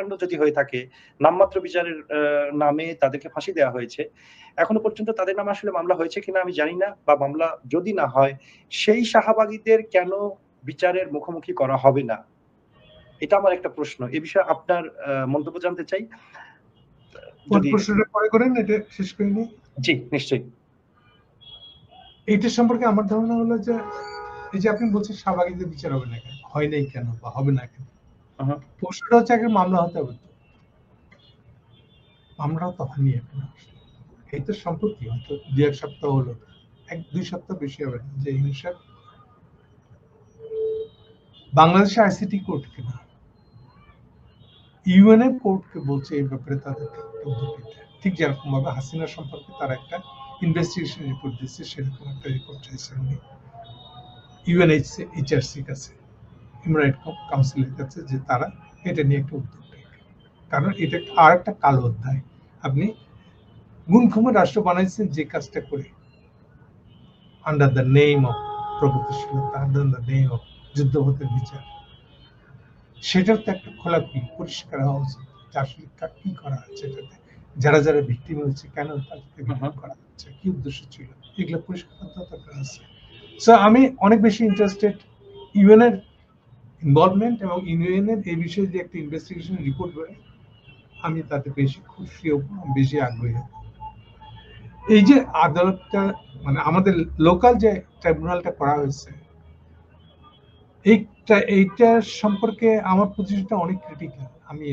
হত্যাকাণ্ড যদি হয়ে থাকে নামমাত্র বিচারের নামে তাদেরকে ফাঁসি দেওয়া হয়েছে এখনও পর্যন্ত তাদের নামে আসলে মামলা হয়েছে কিনা আমি জানি না বা মামলা যদি না হয় সেই শাহবাগীদের কেন বিচারের মুখোমুখি করা হবে না? এটা আমার একটা প্রশ্ন। এ বিষয়ে আপনার মন্তব্য জানতে চাই। প্রশ্নটা পরে করেন এটা শেষ জি নিশ্চয়ই। এইটা সম্পর্কে আমার ধারণা হলো যে এই যে আপনি বলছেন স্বাভাবিকদের বিচার হবে না কেন? হয় নাই কেন বা হবে না কেন। প্রশ্নটা হচ্ছে আগে মামলা হতে হবে মামলাও তো এই তো হয়তো দু এক সপ্তাহ হলো, এক দুই সপ্তাহ বেশি হবে যে হিংসার বাংলাদেশের আইসিটি কোর্ট কিনা? ইউএনএ কোর্টকে বলছে এই ব্যাপারে তাদেরকে ঠিক যেরকম ভাবে হাসিনা সম্পর্কে তারা একটা ইনভেস্টিগেশন রিপোর্ট দিচ্ছে সেরকম একটা রিপোর্ট চাইছে উনি। কাছে। হিউম্যান কাউন্সিলের কাছে যে তারা এটা নিয়ে একটা উদ্যোগ কারণ এটা আর একটা কালো অধ্যায়। আপনি গুণক্ষম রাষ্ট্র বানাইছেন যে কাজটা করে আন্ডার দ্য নেম অফ প্রগতিশীলতা আন্ডার দ্য নেম অফ যুদ্ধপথের বিচার সেটার তো একটা খোলাখুলি পরিষ্কার হওয়া উচিত যে আসলে কি করা হচ্ছে এটাতে যারা যারা ভিক্টিম হয়েছে কেন তাদেরকে করা হচ্ছে কি উদ্দেশ্য ছিল এগুলো পরিষ্কার দরকার আছে। সো আমি অনেক বেশি ইন্টারেস্টেড ইউএন এর ইনভলভমেন্ট এবং ইউএন এর এই বিষয়ে যে একটা ইনভেস্টিগেশন রিপোর্ট বেরোয় আমি তাতে বেশি খুশি হব বেশি আগ্রহী। এই যে আদালতটা মানে আমাদের লোকাল যে ট্রাইব্যুনালটা করা হয়েছে, এইটা এইটা সম্পর্কে আমার পজিশনটা অনেক ক্রিটিক্যাল আমি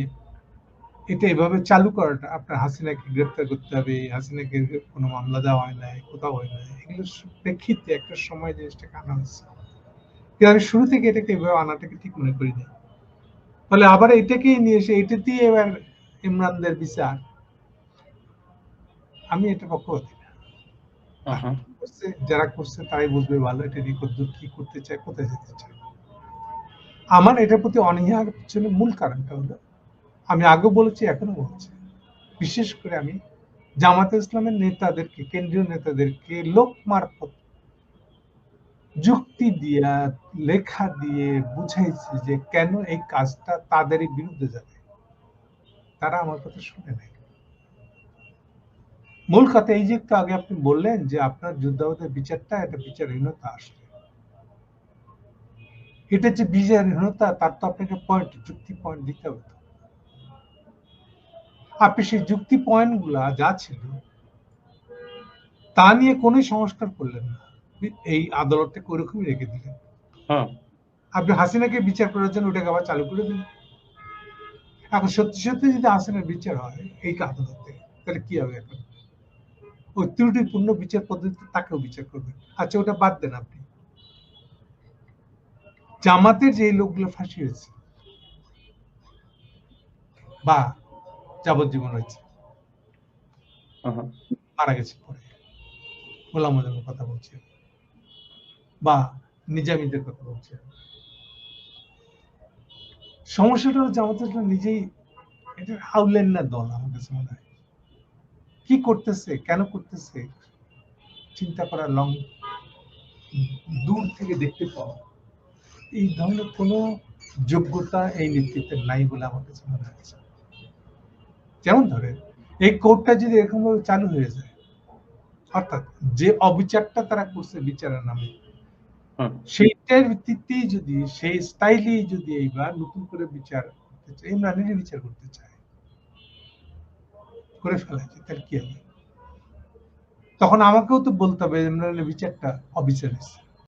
এটা এভাবে চালু করাটা, আপনার হাসিনাকে গ্রেপ্তার করতে হবে, হাসিনাকে কোনো মামলা দেওয়া হয় নাই, কোথাও হয় নাই এগুলো প্রেক্ষিতে একটা সময় জিনিসটাকে আনা হয়েছে। কিন্তু আমি শুরু থেকে এটাকে এভাবে আনাটাকে ঠিক মনে করি না। ফলে আবার এটাকেই নিয়ে এসে এটাতেই এবার ইমরানদের বিচার। আমি এটা পক্ষপাতি না। যারা করছে তারাই বুঝবে ভালো এটা নিয়ে কি করতে চায় কোথায় যেতে চায়। আমার এটার প্রতি অনীহার পিছনে মূল কারণটা হলো আমি আগে বলেছি এখনও বলছি। বিশেষ করে আমি জামাতে ইসলামের নেতাদেরকে কেন্দ্রীয় নেতাদেরকে লোক মারফত যুক্তি দিয়া, লেখা দিয়ে বুঝাইছি যে কেন এই কাজটা তাদেরই বিরুদ্ধে যাবে। তারা আমার কথা শুনে নাই মূল কথা এই যে একটু আগে আপনি বললেন যে আপনার যুদ্ধাহতের বিচারটা, এটা বিচারহীনতা আসলে এটা যে বিচারহীনতা, তার তো আপনাকে পয়েন্ট যুক্তি পয়েন্ট দিতে হবে আপনি সেই যুক্তি পয়েন্টগুলা যা ছিল, তা নিয়ে কোনো সংস্কার করলেন না। এই আদালতটাকে ওরকমই রেখে দিলেন। আপনি হাসিনাকে বিচার করার জন্য ওটাকে আবার চালু করে দিলেন। এখন সত্যি সত্যি যদি হাসিনার বিচার হয় এই আদালতে তাহলে কি হবে এখন? ওই ত্রুটিপূর্ণ বিচার পদ্ধতিতে তাকেও বিচার করবেন। আচ্ছা ওটা বাদ দেন আপনি। জামাতের যে লোকগুলো ফাঁসি হয়েছে বা যাবজ্জীবন হয়েছে মারা গেছে পরে। গোলাম কথা বলছি। বা নিজামীদের কথা বলছি। সমস্যাটা হচ্ছে আমাদের নিজেই এটা হাউলেন না দল আমার কাছে মনে হয়। কি করতেছে, কেন করতেছে, চিন্তা করা লং দূর থেকে দেখতে পাওয়া। এই ধরনের কোনো যোগ্যতা এই নেতৃত্বের নাই বলে আমার কাছে মনে হচ্ছে। যেমন ধরে এই কোর্টটা যদি এরকম চালু হয়ে যায়, অর্থাৎ যে অবিচারটা তারা করছে বিচারের নামে সেইটার ভিত্তিতেই যদি, সেই স্টাইলেই যদি এইবার নতুন করে বিচার করতে চায় ইমরানেরই বিচার করতে চায়, করে ফেলাছে তার কি হবে? তখন আমাকেও তো বলতে হবে ইমরানের বিচারটা অবিচার হয়েছে